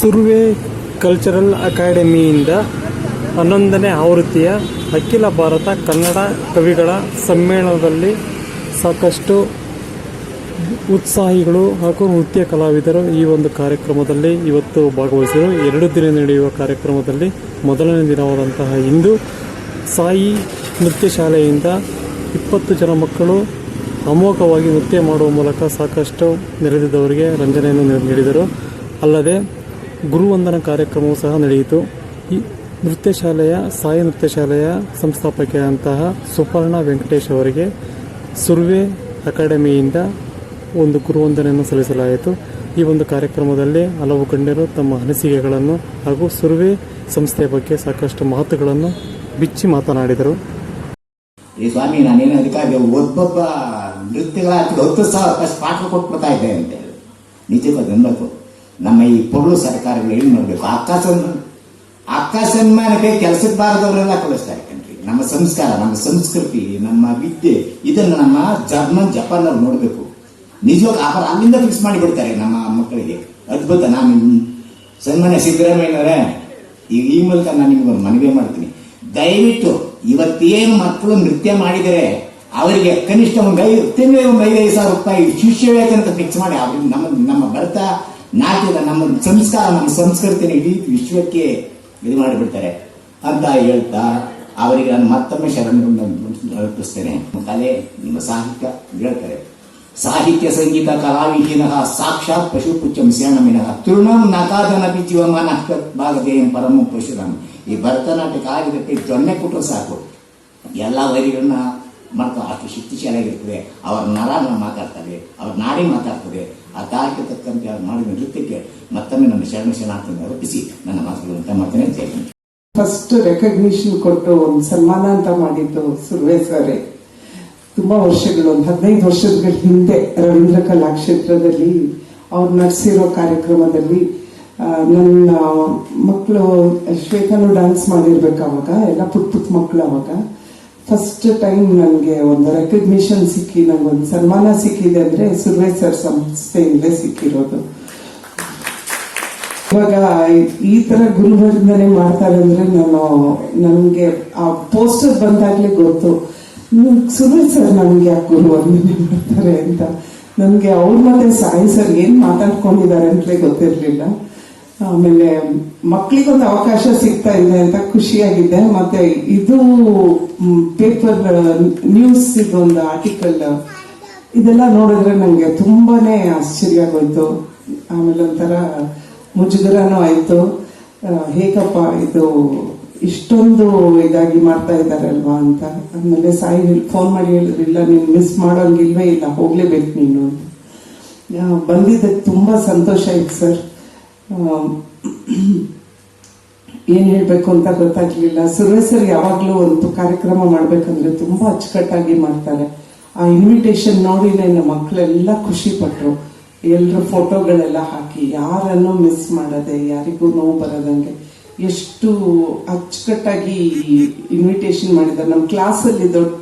Surve cultural ಅಕಾಡೆಮಿಯಿಂದ ಹನ್ನೊಂದನೇ ಆವೃತ್ತಿಯ ಅಖಿಲ ಭಾರತ ಕನ್ನಡ ಕವಿಗಳ ಸಮ್ಮೇಳನದಲ್ಲಿ ಸಾಕಷ್ಟು ಉತ್ಸಾಹಿಗಳು ಹಾಗೂ ನೃತ್ಯ ಕಲಾವಿದರು ಈ ಒಂದು ಕಾರ್ಯಕ್ರಮದಲ್ಲಿ ಇವತ್ತು ಭಾಗವಹಿಸಿದರು. ಎರಡು ದಿನ ನಡೆಯುವ ಕಾರ್ಯಕ್ರಮದಲ್ಲಿ ಮೊದಲನೇ ದಿನವಾದಂತಹ ಇಂದು ಸಾಯಿ ನೃತ್ಯ ಶಾಲೆಯಿಂದ ಇಪ್ಪತ್ತು ಜನ ಮಕ್ಕಳು ಅಮೋಘವಾಗಿ ನೃತ್ಯ ಮಾಡುವ ಮೂಲಕ ಸಾಕಷ್ಟು ನೆರೆದಿದ್ದವರಿಗೆ ರಂಜನೆಯನ್ನು ನೀಡಿದರು. ಅಲ್ಲದೆ ಗುರುವಂದನ ಕಾರ್ಯಕ್ರಮವೂ ಸಹ ನಡೆಯಿತು. ಈ ನೃತ್ಯ ಶಾಲೆಯ ಸಾಯಿ ನೃತ್ಯ ಶಾಲೆಯ ಸಂಸ್ಥಾಪಕಿಯಾದಂತಹ ಸುಪರ್ಣ ವೆಂಕಟೇಶ್ ಅವರಿಗೆ ಸುರ್ವೆ ಅಕಾಡೆಮಿಯಿಂದ ಒಂದು ಗುರುವಂದನೆಯನ್ನು ಸಲ್ಲಿಸಲಾಯಿತು. ಈ ಒಂದು ಕಾರ್ಯಕ್ರಮದಲ್ಲಿ ಹಲವು ಗಣ್ಯರು ತಮ್ಮ ಅನಿಸಿಕೆಗಳನ್ನು ಹಾಗೂ ಸುರ್ವೆ ಸಂಸ್ಥೆಯ ಬಗ್ಗೆ ಸಾಕಷ್ಟು ಮಾತುಗಳನ್ನು ಬಿಚ್ಚಿ ಮಾತನಾಡಿದರು. ಈ ಸ್ವಾಮಿ, ನಾನೇನು ಅದಕ್ಕಾಗಿ ಒಬ್ಬೊಬ್ಬ ನೃತ್ಯಗಳ ಹತ್ತು ಸಾವಿರ ಪಾಠ ಕೊಟ್ಬಿಡ್ತಾ ಇದ್ದೆ ಅಂತ ಹೇಳಿ. ನಿಜಕ್ಕೂ ಅನ್ಬೇಕು ನಮ್ಮ ಈ ಪೊಗಳು ಸರ್ಕಾರಗಳು ಏನು ಮಾಡಬೇಕು? ಸನ್ಮಾನ ಅಕ್ಕ ಸನ್ಮಾನಕ್ಕೆ ಕೆಲಸಕ್ಕೆ ಬಾರದವರೆಲ್ಲ ಕಳಿಸ್ತಾರೆ ಕಣ್ರಿ. ನಮ್ಮ ಸಂಸ್ಕಾರ, ನಮ್ಮ ಸಂಸ್ಕೃತಿ, ನಮ್ಮ ವಿದ್ಯೆ, ಇದನ್ನು ನಮ್ಮ ಜರ್ಮನ್ ಜಪಾನ್ ಅವ್ರು ನೋಡಬೇಕು. ನಿಜವಾಗಿ ಆಹಾರ ಅಲ್ಲಿಂದ ಫಿಕ್ಸ್ ಮಾಡಿ ಬಿಡ್ತಾರೆ ನಮ್ಮ ಮಕ್ಕಳಿಗೆ. ಅದ್ಭುತ, ನಾನು ಸನ್ಮಾನ್ಯ ಸಿದ್ದರಾಮಯ್ಯನವರೇ ಈಗ ಈ ಮೂಲಕ ನಾನು ನಿಮಗೆ ಮನವಿ ಮಾಡ್ತೀನಿ. ದಯವಿಟ್ಟು ಇವತ್ತೇನು ಮಕ್ಕಳು ನೃತ್ಯ ಮಾಡಿದರೆ ಅವರಿಗೆ ಕನಿಷ್ಠ ಒಂದು ಐದು, ತಿಂಗಳಿಗೆ ಒಂದು ಐದೈದು ಸಾವಿರ ರೂಪಾಯಿ ಶಿಷ್ಯ ವೇತನ ಫಿಕ್ಸ್ ಮಾಡಿ, ಅವ್ರಿಗೆ ನಮ್ಮ ನಮ್ಮ ಭರತ ನಾಟ್ಯದ ನಮ್ಮ ಸಂಸ್ಕಾರ, ನಮ್ಮ ಸಂಸ್ಕೃತಿನ ಇಡೀ ವಿಶ್ವಕ್ಕೆ ಇದು ಮಾಡಿಬಿಡ್ತಾರೆ ಅಂತ ಹೇಳ್ತಾ ಅವರಿಗೆ ನಾನು ಮತ್ತೊಮ್ಮೆ ನಿಮ್ಮ ಕಲೆ ನಿಮ್ಮ ಸಾಹಿತ್ಯ ಹೇಳ್ತಾರೆ. ಸಾಹಿತ್ಯ ಸಂಗೀತ ಕಲಾವಿಹೀನ ಸಾಕ್ಷಾತ್ ಪಶುಪುಚ್ಚಂ ಶರಣಮಿನ ತೃಣಂ ನಕಾದನಪಿ ಜೀವಮಾನ ಭಾಗದೇಯಂ ಪರಮ ಪಶುರಾಮ ಈ ಭರತನಾಟ್ಯ ಆಗಿದ್ದಕ್ಕೆ ಜೊನ್ನೆ ಕೊಟ್ಟರು ಸಾಕು. ಎಲ್ಲ ವೈರಿಗಳನ್ನ ಮಾಡ್ತಾ ಅಷ್ಟು ಶಕ್ತಿಶಾಲಿಯಾಗಿರ್ತದೆ ಅವರ ನರ ಮಾತಾಡ್ತಾರೆ, ಅವ್ರ ನಾಡಿ ಮಾತಾಡ್ತದೆ ಆ ತಾಯಿಗೆ ತಕ್ಕಂತೆ ಅವ್ರು ಮಾಡಿದ ನೃತ್ಯಕ್ಕೆ ಮತ್ತೊಮ್ಮೆ ನನ್ನ ಶರಣ ಶರಣಾರ್ಥವನ್ನು ಅರ್ಪಿಸಿ ನನ್ನ ಮಾತುಗಳನ್ನು ಮಾಡ್ತೇನೆ ಅಂತ. ಫಸ್ಟ್ ರೆಕಗ್ನಿಷನ್ ಕೊಟ್ಟು ಒಂದು ಸನ್ಮಾನ ಅಂತ ಮಾಡಿದ್ದು ಸುರ್ವೆ ಸರ್. ತುಂಬಾ ವರ್ಷಗಳು, ಒಂದು ಹದಿನೈದು ವರ್ಷಗಳ ಹಿಂದೆ ರವೀಂದ್ರ ಕಲಾಕ್ಷೇತ್ರದಲ್ಲಿ ಅವ್ರು ನಡೆಸಿರೋ ಕಾರ್ಯಕ್ರಮದಲ್ಲಿ ನನ್ನ ಮಕ್ಕಳು ಶ್ವೇತನು ಡ್ಯಾನ್ಸ್ ಮಾಡಿರ್ಬೇಕು ಅವಾಗ, ಎಲ್ಲ ಪುಟ್ ಪುಟ್ ಮಕ್ಕಳು ಅವಾಗ. ಫಸ್ಟ್ ಟೈಮ್ ನನಗೆ ಒಂದು ರೆಕಗ್ನಿಷನ್ ಸಿಕ್ಕಿ, ನಂಗೊಂದು ಸನ್ಮಾನ ಸಿಕ್ಕಿದೆ ಅಂದ್ರೆ ಸುರೇಶ್ ಸರ್ ಸಂಸ್ಥೆಯಿಂದಲೇ ಸಿಕ್ಕಿರೋದು. ಇವಾಗ ಈ ತರ ಗುರುವರ್ಧನೆ ಮಾಡ್ತಾರೆ ಅಂದ್ರೆ ನಾನು, ನನಗೆ ಆ ಪೋಸ್ಟರ್ ಬಂದಾಗ್ಲೇ ಗೊತ್ತು. ಸುರೇಶ್ ಸರ್ ನನಗೆ ಯಾಕೆ ಗುರುವರ್ಧನೆ ಮಾಡ್ತಾರೆ ಅಂತ. ನನಗೆ ಅವ್ರ ಮತ್ತೆ ಸಾಯಿ ಸರ್ ಏನು ಮಾತಾಡ್ಕೊಂಡಿದ್ದಾರೆ ಅಂತಲೇ ಗೊತ್ತಿರ್ಲಿಲ್ಲ. ಆಮೇಲೆ ಮಕ್ಳಿಗೊಂದು ಅವಕಾಶ ಸಿಗ್ತಾ ಇದೆ ಅಂತ ಖುಷಿಯಾಗಿದೆ. ಮತ್ತೆ ಇದು ಪೇಪರ್ ನ್ಯೂಸ್ ಒಂದು ಆರ್ಟಿಕಲ್ ಇದೆಲ್ಲ ನೋಡಿದ್ರೆ ನಂಗೆ ತುಂಬಾನೇ ಆಶ್ಚರ್ಯ ಆಗೋಯ್ತು. ಆಮೇಲೆ ಒಂಥರ ಮುಜುಗರನೂ ಆಯ್ತು. ಹೇಗಪ್ಪ ಇದು ಇಷ್ಟೊಂದು ಇದಾಗಿ ಮಾಡ್ತಾ ಇದಾರಲ್ವಾ ಅಂತ. ಆಮೇಲೆ ಸಾಯಿ ಫೋನ್ ಮಾಡಿ ಹೇಳಿದ್ರಿಲ್ಲ, ನೀನ್ ಮಿಸ್ ಮಾಡೋಂಗಿಲ್ವೇ ಇಲ್ಲ, ಹೋಗ್ಲೇಬೇಕು ನೀನು ಬಂದಿದ್ದಕ್ಕೆ ತುಂಬಾ ಸಂತೋಷ ಆಯ್ತು ಸರ್. ಏನ್ ಹೇಳ್ಬೇಕು ಅಂತ ಗೊತ್ತಾಗ್ಲಿಲ್ಲ. ಸುರೇಶ್ ಸರ್ ಯಾವಾಗ್ಲೂ ಒಂದು ಕಾರ್ಯಕ್ರಮ ಮಾಡ್ಬೇಕಂದ್ರೆ ತುಂಬಾ ಅಚ್ಚುಕಟ್ಟಾಗಿ ಮಾಡ್ತಾರೆ. ಆ ಇನ್ವಿಟೇಷನ್ ನೋಡಿ ನನ್ನ ಮಕ್ಕಳೆಲ್ಲ ಖುಷಿ ಪಟ್ರು. ಎಲ್ರ ಫೋಟೋಗಳೆಲ್ಲ ಹಾಕಿ, ಯಾರನ್ನು ಮಿಸ್ ಮಾಡದೆ, ಯಾರಿಗೂ ನೋವು ಬರದಂಗೆ ಎಷ್ಟು ಅಚ್ಚುಕಟ್ಟಾಗಿ ಇನ್ವಿಟೇಷನ್ ಮಾಡಿದ್ದಾರೆ. ನಮ್ಮ ಕ್ಲಾಸಲ್ಲಿ ದೊಡ್ಡ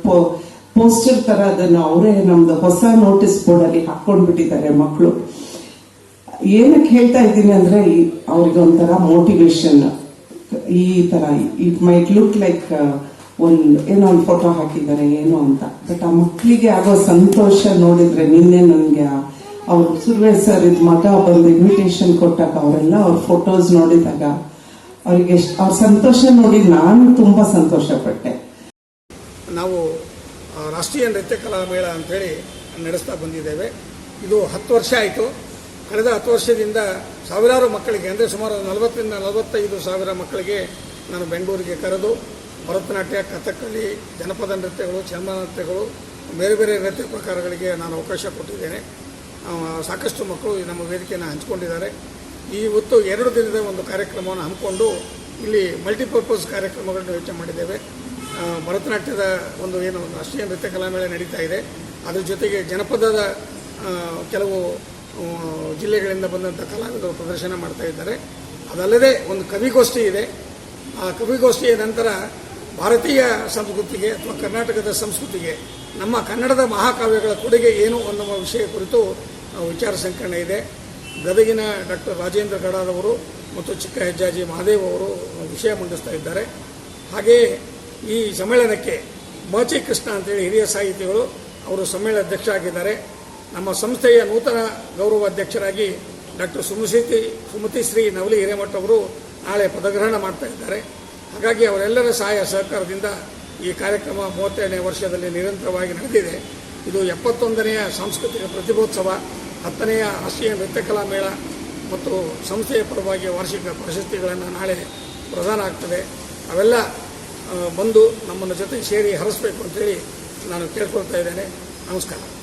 ಪೋಸ್ಟರ್ ತರ ಅದನ್ನು ಅವರೇ ನಮ್ದು ಹೊಸ ನೋಟಿಸ್ ಬೋರ್ಡ್ ಅಲ್ಲಿ ಹಾಕೊಂಡ್ಬಿಟ್ಟಿದ್ದಾರೆ ಮಕ್ಕಳು ಏನಕ್ಕೆ ಹೇಳ್ತಾ ಇದ್ದೀನಿ ಅಂದ್ರೆ ಅವ್ರಿಗೆ ಒಂಥರ ಮೋಟಿವೇಶನ್ ಈ ತರ ಇಟ್ ಮೈಟ್ ಲುಕ್ ಲೈಕ್ ಒಂದ್ ಏನೋ ಒಂದು ಫೋಟೋ ಹಾಕಿದ್ದಾರೆ, ಏನೋ ಅಂತ. ಬಟ್ ಆ ಮಕ್ಕಳಿಗೆ ಆಗೋ ಸಂತೋಷ ನೋಡಿದ್ರೆ ನಿನ್ನೆ ನನ್ಗೆ ಅವ್ರ ಸುರ್ವೇ ಸರ್ ಇದ್ ಮಗ ಬಂದು ಇನ್ವಿಟೇಷನ್ ಕೊಟ್ಟಾಗ ಅವರೆಲ್ಲ ಅವ್ರ ಫೋಟೋಸ್ ನೋಡಿದಾಗ ಅವ್ರಿಗೆ ಅವ್ರ ಸಂತೋಷ ನೋಡಿ ನಾನು ತುಂಬಾ ಸಂತೋಷ ಪಟ್ಟೆ ನಾವು ರಾಷ್ಟ್ರೀಯ ನೃತ್ಯ ಕಲಾ ಮೇಳ ಅಂಥೇಳಿ ನಡೆಸ್ತಾ ಬಂದಿದ್ದೇವೆ. ಇದು ಹತ್ತು ವರ್ಷ ಆಯಿತು. ಕಳೆದ ಹತ್ತು ವರ್ಷದಿಂದ ಸಾವಿರಾರು ಮಕ್ಕಳಿಗೆ, ಅಂದರೆ ಸುಮಾರು ನಲವತ್ತರಿಂದ ನಲವತ್ತೈದು ಸಾವಿರ ಮಕ್ಕಳಿಗೆ ನಾನು ಬೆಂಗಳೂರಿಗೆ ಕರೆದು, ಭರತನಾಟ್ಯ ಕಥಕ್ಕಳಿ ಜನಪದ ನೃತ್ಯಗಳು ಚರ್ಮ ನೃತ್ಯಗಳು, ಬೇರೆ ಬೇರೆ ನೃತ್ಯ ಪ್ರಕಾರಗಳಿಗೆ ನಾನು ಅವಕಾಶ ಕೊಟ್ಟಿದ್ದೇನೆ. ಸಾಕಷ್ಟು ಮಕ್ಕಳು ನಮ್ಮ ವೇದಿಕೆಯನ್ನು ಹಂಚಿಕೊಂಡಿದ್ದಾರೆ. ಈ ಹೊತ್ತು ಎರಡು ದಿನದ ಒಂದು ಕಾರ್ಯಕ್ರಮವನ್ನು ಹಮ್ಮಿಕೊಂಡು ಇಲ್ಲಿ ಮಲ್ಟಿಪರ್ಪಸ್ ಕಾರ್ಯಕ್ರಮಗಳನ್ನು ಯೋಚನೆ ಮಾಡಿದ್ದೇವೆ. ಭರತನಾಟ್ಯದ ಒಂದು ಏನು ರಾಷ್ಟ್ರೀಯ ನೃತ್ಯ ಕಲಾಮೇಳ ನಡೀತಾ ಇದೆ. ಅದ್ರ ಜೊತೆಗೆ ಜನಪದದ ಕೆಲವು ಜಿಲ್ಲೆಗಳಿಂದ ಬಂದಂಥ ಕಲಾವಿದರು ಪ್ರದರ್ಶನ ಮಾಡ್ತಾ ಇದ್ದಾರೆ. ಅದಲ್ಲದೆ ಒಂದು ಕವಿಗೋಷ್ಠಿ ಇದೆ. ಆ ಕವಿಗೋಷ್ಠಿಯ ನಂತರ ಭಾರತೀಯ ಸಂಸ್ಕೃತಿಗೆ ಅಥವಾ ಕರ್ನಾಟಕದ ಸಂಸ್ಕೃತಿಗೆ, ನಮ್ಮ ಕನ್ನಡದ ಮಹಾಕಾವ್ಯಗಳ ಕೊಡುಗೆ ಏನು ಅನ್ನುವ ವಿಷಯ ಕುರಿತು ವಿಚಾರ ಸಂಕಿರಣ ಇದೆ. ಗದಗಿನ ಡಾಕ್ಟರ್ ರಾಜೇಂದ್ರ ಗಡಾದವರು ಮತ್ತು ಚಿಕ್ಕ ಹೆಜ್ಜಾಜಿ ಮಹಾದೇವ್ ಅವರು ವಿಷಯ ಮಂಡಿಸ್ತಾ ಇದ್ದಾರೆ. ಹಾಗೆಯೇ ಈ ಸಮ್ಮೇಳನಕ್ಕೆ ಮಾಚಿ ಕೃಷ್ಣ ಅಂತೇಳಿ ಹಿರಿಯ ಸಾಹಿತಿಗಳು ಅವರು ಸಮ್ಮೇಳನ ಅಧ್ಯಕ್ಷ ಆಗಿದ್ದಾರೆ ನಮ್ಮ ಸಂಸ್ಥೆಯ ನೂತನ ಗೌರವ ಅಧ್ಯಕ್ಷರಾಗಿ ಡಾಕ್ಟರ್ ಸುಮತಿ ಸುಮತಿ ಶ್ರೀ ನವಲಿ ಹಿರೇಮಠ ಅವರು ನಾಳೆ ಪದಗ್ರಹಣ ಮಾಡ್ತಾ ಇದ್ದಾರೆ. ಹಾಗಾಗಿ ಅವರೆಲ್ಲರ ಸಹಾಯ ಸಹಕಾರದಿಂದ ಈ ಕಾರ್ಯಕ್ರಮ ಮೂವತ್ತೆರಡನೇ ವರ್ಷದಲ್ಲಿ ನಿರಂತರವಾಗಿ ನಡೆದಿದೆ. ಇದು ಎಪ್ಪತ್ತೊಂದನೆಯ ಸಾಂಸ್ಕೃತಿಕ ಪ್ರತಿಭೋತ್ಸವ, ಹತ್ತನೆಯ ರಾಷ್ಟ್ರೀಯ ನೃತ್ಯಕಲಾ ಮೇಳ ಮತ್ತು ಸಂಸ್ಥೆಯ ಪರವಾಗಿ ವಾರ್ಷಿಕ ಪ್ರಶಸ್ತಿಗಳನ್ನು ನಾಳೆ ಪ್ರದಾನ ಆಗ್ತದೆ. ಅವೆಲ್ಲ ಬಂದು ನಮ್ಮನ್ನು ಜೊತೆ ಸೇರಿ ಹರಿಸ್ಬೇಕು ಅಂತೇಳಿ ನಾನು ಕೇಳ್ಕೊಳ್ತಾ ಇದ್ದೇನೆ. ನಮಸ್ಕಾರ.